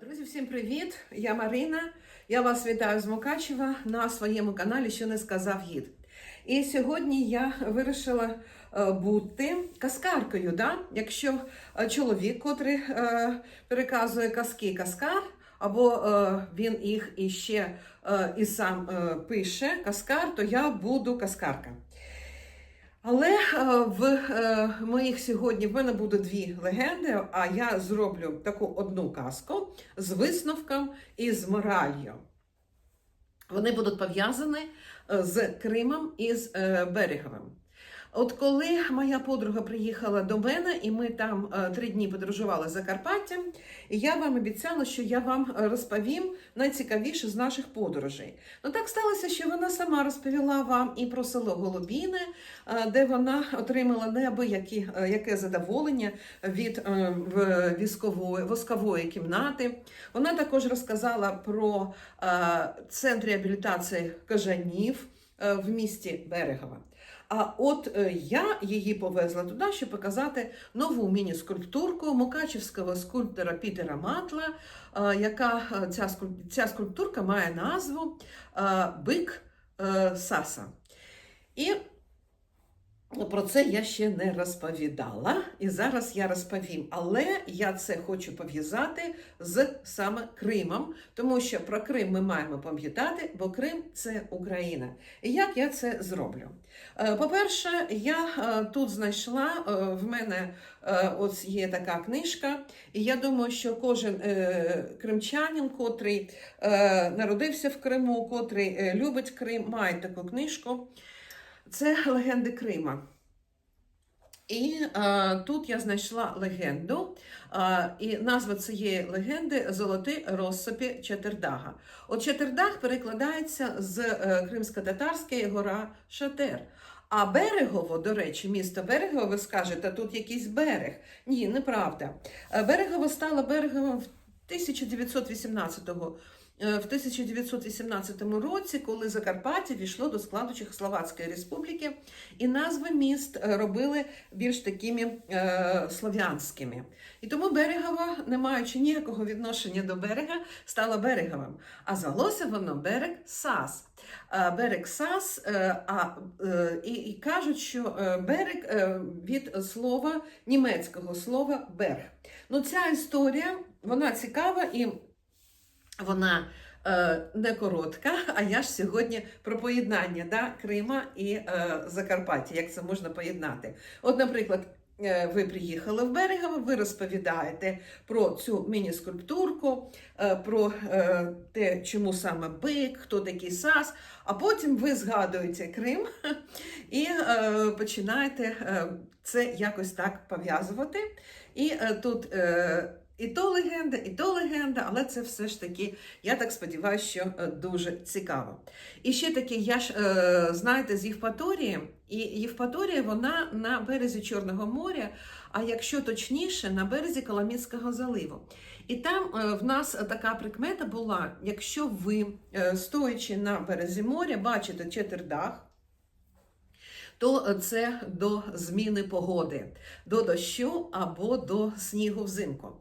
Друзі, всім привіт! Я Марина. Я вас вітаю з Мукачева на своєму каналі Що не сказав гід. І сьогодні я вирішила е, бути каскаркою. Да? Якщо е, чоловік, котрий е, переказує казки каскар, або він їх іще і сам пише каскар, то я буду каскарка. Але е, в е, моїх сьогодні в мене буде дві легенди, а я зроблю таку одну казку з висновком і з моралью. Вони будуть пов'язані е, з Кримом і з Береговим. От коли моя подруга приїхала до мене, і ми там е, три дні подорожували Закарпаттям, я вам обіцяла, що я вам е, розповім найцікавіше з наших подорожей. Ну так сталося, що вона сама розповіла вам і про село Голубіне, е, де вона отримала неабиякі е, яке задоволення від військової воскової кімнати. Вона також розказала про центр реабілітації кажанів в місті Берегова. А от е, я її повезла туди, щоб показати нову міні-скульптурку мукачівського скульптора Пітера Матла, е, яка е, ця, ця скульптурка має назву Бик Саса. І про це я ще не розповідала, і зараз я розповім. Але я це хочу пов'язати з саме Кримом, тому що про Крим ми маємо пам'ятати, бо Крим це Україна. І як я це зроблю? Е, По-перше, я е, тут знайшла е, в мене ось є така книжка, і я думаю, що кожен кримчанин, котрий народився в Криму, котрий любить Крим, має таку книжку. Це легенди Крима. І е, тут я знайшла легенду, е, і назва цієї легенди Золоті розсипі Чатердага. От Чатердаг перекладається з е, кримсько-татарської гора Шатер. А берегово, до речі, місто Берегово, ви скажете, тут якийсь берег. Ні, неправда. Берегово стало береговим в 1918 го Е, в 1918 році, коли Закарпаття війшло до складу Чехословацької республіки, і назви міст е, робили більш такими е, слов'янськими. І тому Берегова, не маючи ніякого відношення до берега, стала береговим. А звалося воно берег Сас. Е, Берег Сас, е, а, е, і, і кажуть, що е, берег е, від слова німецького слова берг. Ну, ця історія вона цікава і вона е, не коротка, а я ж сьогодні про поєднання да, Крима і е, Закарпаття, як це можна поєднати. От, наприклад, е, ви приїхали в Берегово, ви розповідаєте про цю міні-скульптурку, е, про е, те, чому саме бик, хто такий Сас, а потім ви згадуєте Крим і починаєте це якось так пов'язувати. І тут. І то легенда, і то легенда, але це все ж таки, я так сподіваюся, що е, дуже цікаво. І ще таки, я ж е, знаєте, з Євпаторії, і Євпаторія вона на березі Чорного моря, а якщо точніше, на березі Коломіцького заливу. І там е, в нас така прикмета була: якщо ви, стоячи на березі моря, бачите Четвердах, то це до зміни погоди, до дощу або до снігу взимку.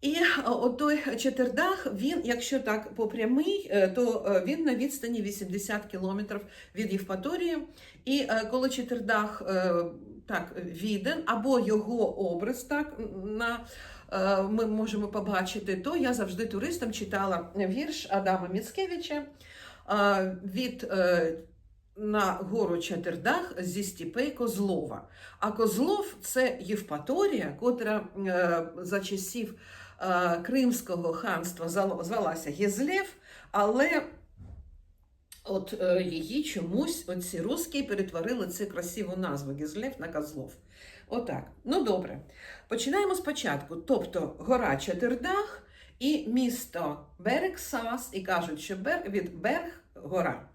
І отой Четвердах, він, якщо так по прямий, е, то е, він на відстані 80 кілометрів від Євпаторії. І е, коли Четвердах е, так віден, або його образ так на е, ми можемо побачити, то я завжди туристам читала вірш Адама Міцкевича е, від е, на гору Чатердах зі стіпей Козлова. А Козлов це Євпаторія, котра е, за часів е, Кримського ханства звалася Єзлєв, але от е, її чомусь оці русські перетворили цю красиву назву Єзлєв на Козлов. Отак. Ну добре. Починаємо спочатку. Тобто гора Чатердах і місто Берег Сас, і кажуть, що Берг від Берг гора.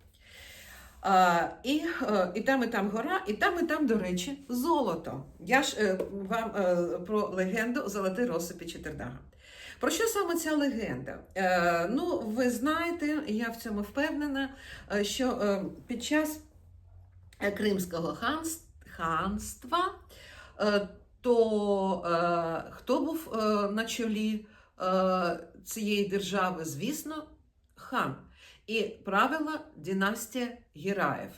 А, і, е, і там, і там гора, і там, і там, до речі, золото. Я ж е, вам е, про легенду Золотий розсипі Чатердага. Про що саме ця легенда? Е, ну, ви знаєте, я в цьому впевнена, е, що е, під час е, Кримського ханства, то е, хто був на чолі е, цієї держави, звісно, хан. І правила династія Гераїв.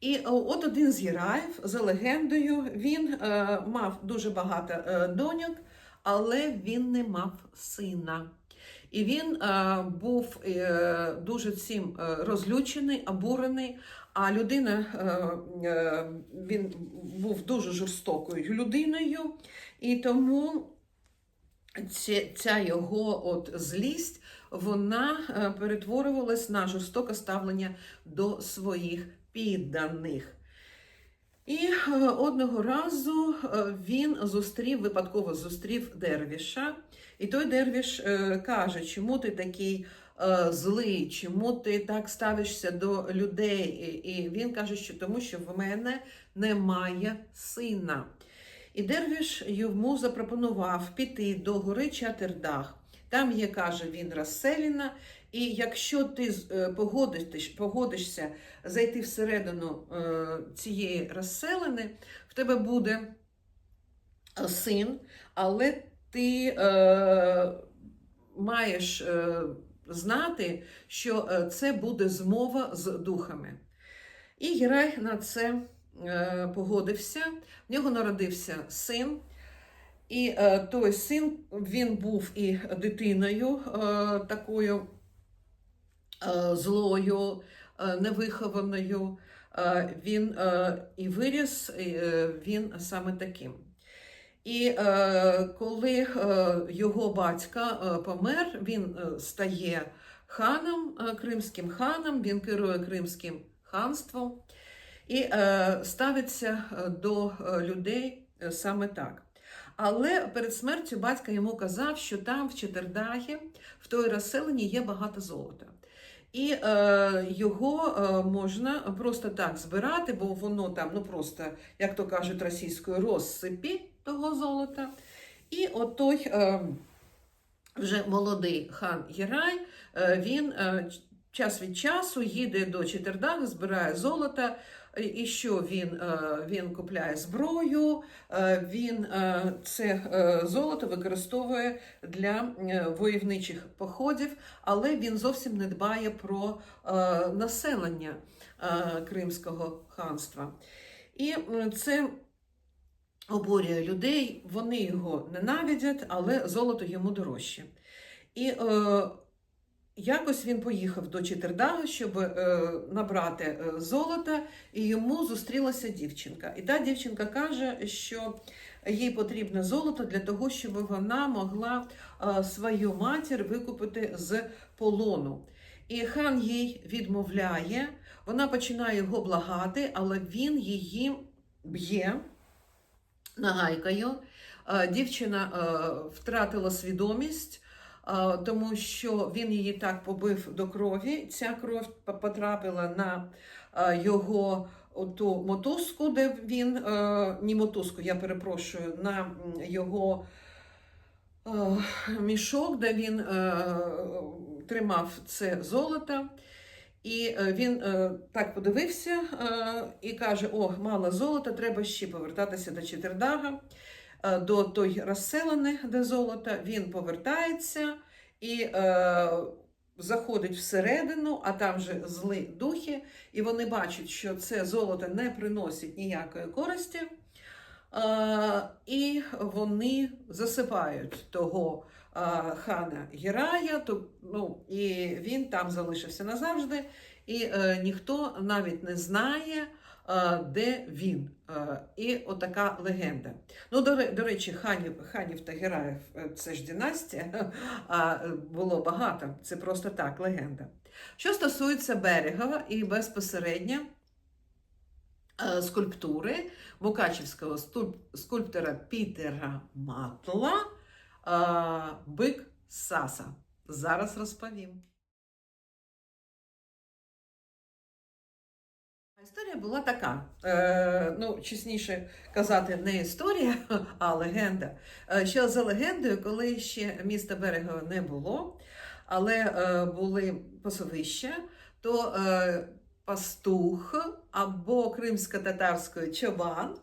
І от один з Гераїв, за легендою, він е, мав дуже багато е, доньок, але він не мав сина. І він е, був е, дуже цим е, розлючений, обурений. А людина е, е, він був дуже жорстокою людиною, і тому ця, ця його от злість вона е, перетворювалась на жорстоке ставлення до своїх підданих. І е, одного разу е, він зустрів, випадково зустрів дервіша, і той дервіш е, каже, чому ти такий злий, чому ти так ставишся до людей. І, він каже, що тому що в мене немає сина. І дервіш йому запропонував піти до гори Чатердах. Там є, каже він, розселена, і якщо ти е, погодиш, погодишся зайти всередину е, цієї розселени, в тебе буде е, син, але ти е, маєш е, знати, що це буде змова з духами. І Герай на це е, погодився. В нього народився син. І е, той син він був і дитиною е, такою злою, е, невихованою. Е, він е, і виріс е, він саме таким. І е, коли е, його батька е, помер, він е, стає ханом, е, кримським ханом, він керує Кримським ханством і е, ставиться е, до е, людей е, саме так. Але перед смертю батька йому казав, що там в Четердагі, в той розселенні є багато золота. І е, його е, можна просто так збирати, бо воно там, ну просто, як то кажуть російською, розсипі того золота. І от той е, вже молодий хан Єрай, е, він е, час від часу їде до Четердага, збирає золото. І- що він? е, Він купляє зброю, е, він е, це золото використовує для войовничих походів, але він зовсім не дбає про населення Кримського ханства. І це обурює людей, вони його ненавидять, але золото йому дорожче. І якось він поїхав до Читердага, щоб е, набрати е, золота, і йому зустрілася дівчинка. І та дівчинка каже, що їй потрібне золото для того, щоб вона могла е, свою матір викупити з полону. І хан їй відмовляє, вона починає його благати, але він її б'є нагайкою. Е, Дівчина е, втратила свідомість, тому що він її так побив до крові. Ця кров потрапила на його ту мотузку, де він, не мотузку, я перепрошую, на його мішок, де він тримав це золото. І е, він е, так подивився е, і каже: О, мало золота, треба ще повертатися до Читердага, е, до той розселени, де золото. Він повертається і е, заходить всередину, а там же злі духи, і вони бачать, що це золото не приносить ніякої користі. Е, і вони засипають того е, хана Герая, то, ну, і він там залишився назавжди, і е, ніхто навіть не знає, е, де він. Е, і отака легенда. Ну, до, до речі, ханів, ханів та Гераїв е, це ж династія, а е, було багато, це просто так, легенда. Що стосується Берегова і безпосередньо е, скульптури мукачівського скульптора Пітера Матла Бик Саса. Зараз розповім. Історія була така. Е, ну, чесніше казати, не історія, а легенда. Е, що за легендою, коли ще міста Берегова не було, але е, були пасовища, то е, пастух або кримсько-татарською чобан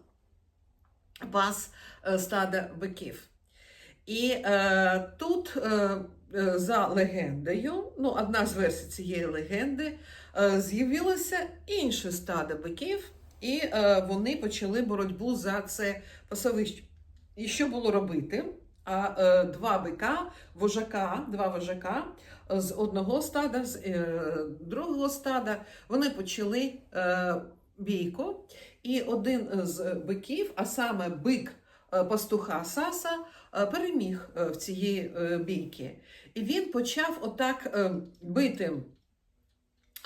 пас е, стада биків. І е, тут, е, е, за легендою, ну, одна з версій цієї легенди, е, з'явилося інше стадо биків, і е, вони почали боротьбу за це пасовище. І що було робити? А е, два бика, вожака, два вожака е, з одного стада, з е, другого стада, вони почали е, бійку. І один з биків, а саме бик пастуха Саса, е, переміг е, в цієї е, бійки. І він почав отак е, бити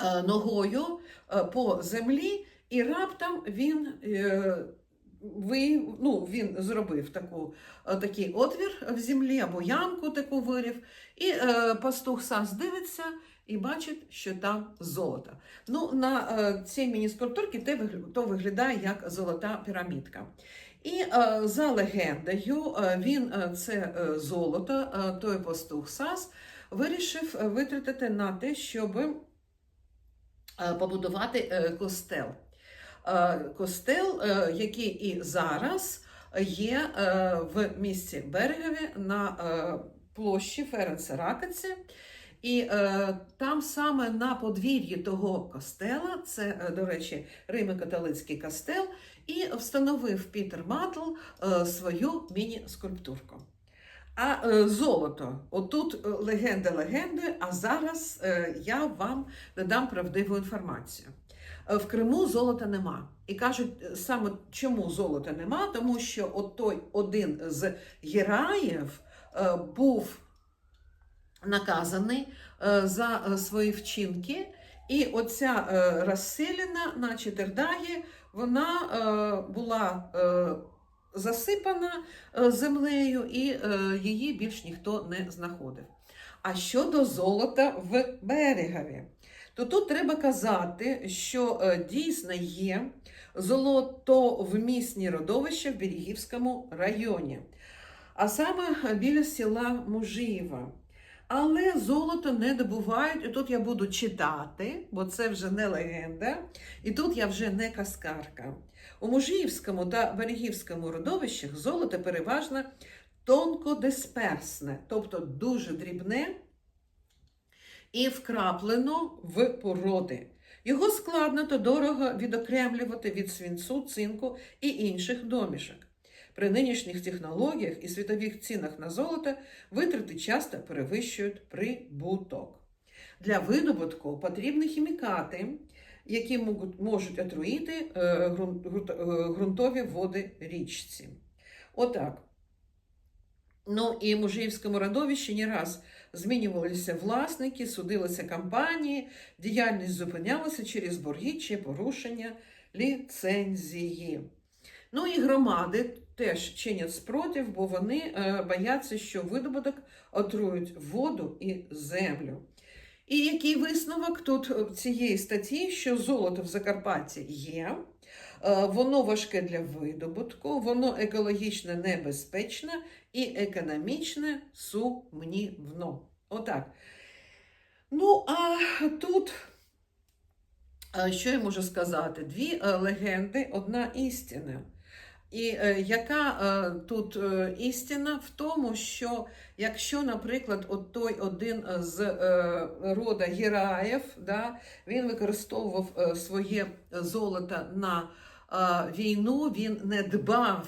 е, ногою е, по землі, і раптом він. е, ви, ну, він зробив таку, е, такий отвір в землі або ямку таку вирів, і е, пастух Сас дивиться і бачить, що там золото. Ну, на е, цій міні-скульптурці то виглядає як золота пірамідка. І е, за легендою, е, він е, це золото, той пастух Сас, вирішив витратити на те, щоб побудувати костел. Костел, який і зараз є в місті Берегові на площі Ференца Ракаці. І е, там саме на подвір'ї того костела, це, е, до речі, Римо-католицький костел, і встановив Пітер Матл е, свою міні-скульптурку. А е, золото, отут е, легенда легенди, а зараз е, я вам додам правдиву інформацію. Е, В Криму золота нема. І кажуть саме чому золота нема, тому що от той один з гераїв е, був наказаний е, за е, свої вчинки, і оця е, розселена на Читердагі, вона була засипана землею, і її більш ніхто не знаходив. А щодо золота в берегові, то тут треба казати, що дійсно є золотовмісні родовища в Берегівському районі, а саме біля села Мужиєва. Але золото не добувають, і тут я буду читати, бо це вже не легенда, і тут я вже не каскарка. У Мужиївському та Берегівському родовищах золото переважно тонкодисперсне, тобто дуже дрібне і вкраплено в породи. Його складно та дорого відокремлювати від свинцу, цинку і інших домішок. При нинішніх технологіях і світових цінах на золото витрати часто перевищують прибуток. Для видобутку потрібні хімікати, які можуть- отруїти е, е, ґрунтові води річці. Отак. Ну і в Мужиївському родовищі не раз змінювалися власники, судилися компанії, діяльність зупинялася через борги чи порушення ліцензії. Ну і громади теж чинять спротив, бо вони е, бояться, що видобуток отрують воду і землю. І який висновок тут е, цієї статті, що золото в Закарпатті є, е, воно важке для видобутку, воно екологічно небезпечне і економічно сумнівно. Отак. Ну, а тут, що я можу сказати? Дві легенди, одна істина. І е, яка е, тут е, істина в тому, що якщо, наприклад, от той один з рода Гераїв, да, він використовував своє золото на війну, він не дбав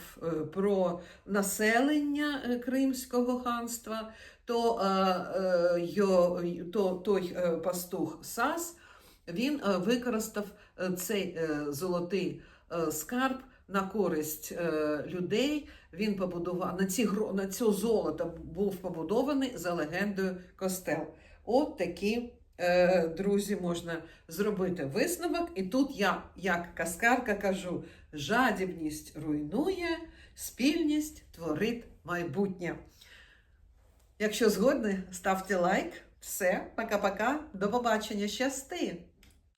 про населення Кримського ханства, то, то той пастух Сас він використав цей золотий скарб на користь е, людей. Він побудував на ці на цю золото був побудований за легендою костел. От такі, е, друзі, можна зробити висновок. І тут я, як каскарка, кажу: жадібність руйнує, спільність творить майбутнє. Якщо згодні, ставте лайк. Все, пока-пока, до побачення, щасти!